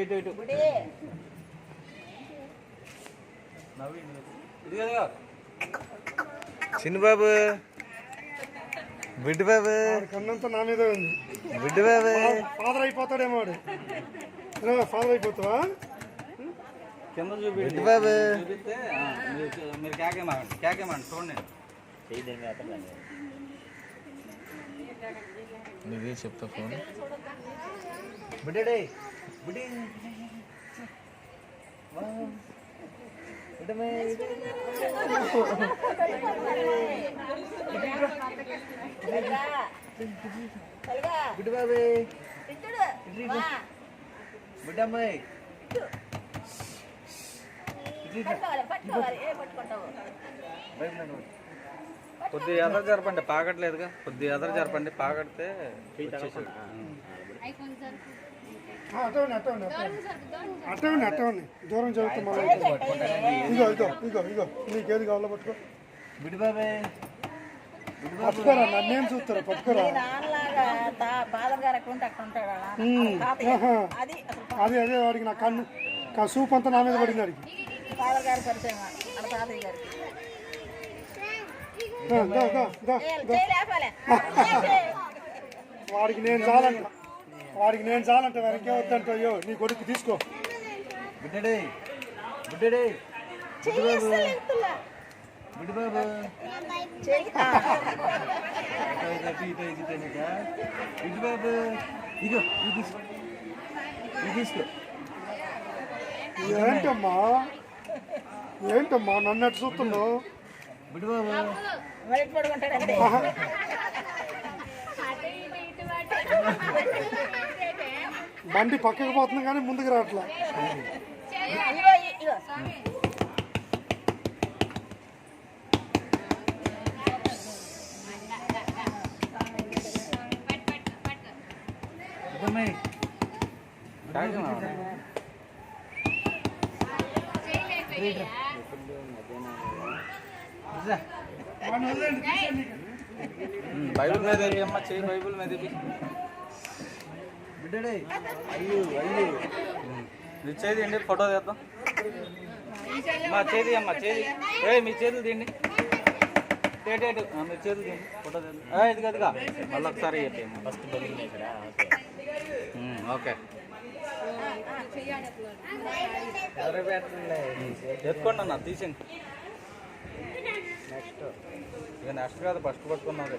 ఇటు ఇటు ఇదిగో. చిన్నబాబు. బిడ్డు బాబు కన్నంతా నా మీదే ఉంది. బిడ్డు బాబు ఫాదర్ అయిపోతాడేమో వాడు. ఫాదర్ అయిపోతావా? కింద చూపి బిడ్డు బాబు చూపిస్తే మీరు కేకేమాగండి కేకేమాగండి చూడండి. నీదే చెప్తా ఫోన్. బిడ్డడే బిడ్డి. బిడ్డు బాబే బిడ్డమ్మాయి. పట్టుకోవాలి పట్టుకోవాలి. ఏ పట్టుకుంటావు? కొద్ది ఎదరు జరపండి పాకట్లేదుగా. కొద్ది ఎదరు జరపండి పాకడితే వచ్చేసాడు. ఆ, అటే ఉంది అటే ఉంది అటే ఉంది అటే ఉంది అటే ఉంది దూరం చదువుతా మళ్ళీ ఇగో ఇగో ఇగో ఇగో. నీకేది కావాలో పట్టుకో. బిడ్డు బాబే. పట్టుకోరా నన్నేం చూస్తారా? పట్టుకోరా. అది అదే అదే వాడికి నా కన్ను. కా సూప్ అంతా నా మీద పడింది వాడికి. వాడికి నేను చాలంట. వాడికి నేను చాలంట వెనకే వద్దంట అయ్యో నీ కొడుకు తీసుకో. బిడ్డడే బిడ్డడే. బిడ్డు బాబు. అటు. బిడ్డు ఇగో ఇది తీసుకో. ఇది తీసుకో. ఏంటమ్మా? ఏంటమ్మా? నన్ను ఎట్టు చూస్తున్నావు? బిడ్డు బాబు. బండి పక్కకు పోతుంది కానీ ముందుకు రావట్లా. బిడ్డమ్మాయి బైబిల్ మీద అమ్మ చేయి బైబిల్ మీద బిడ్డడే అయ్యో అయ్యో మీ చేతి అండి ఫోటో తీద్దాం మా చేతి అమ్మ చేతి ఏ మీ చేతులు తీయండి టేటేటు మీ చేతులు తీయండి ఫోటో తీద్దాం ఆ, ఇదిగా ఇదిగా మళ్ళీ ఒకసారి చెప్పేయండి ఫస్ట్ ఓకే ఎత్తుకోండి అన్న తీసేయండి నెక్స్ట్ ఇక నెక్స్ట్ కాదు ఫస్ట్ పట్టుకున్నది.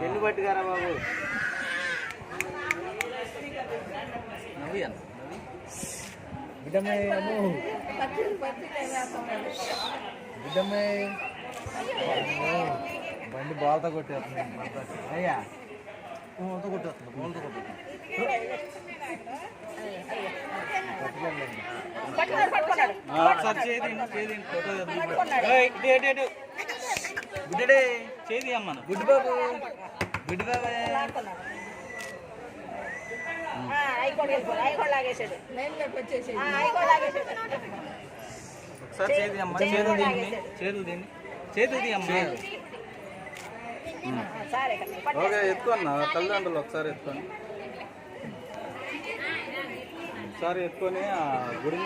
పెళ్ళి పట్టుకారా బాబు. నవ్వి అన్న బిడ్డమ్మే బిడ్డమ్మే బండి బాల్తో కొట్టేస్తుంది. అయ్యా. బాల్తో కొట్టేస్తుంది బాల్తో పట్టుకున్నాడు ఒకసారి చేది అమ్మను గుడ్డు బాబు గుడ్డు బాబే ఒకసారి చేది అమ్మ చేతులు దీన్ని చేతులు దీన్ని చేతులు అమ్మ ఓకే ఎత్తుకోన్న తల్లిదండ్రులు ఒకసారి ఎత్తుకొని ఒకసారి ఎత్తుకొని ఆ గుడి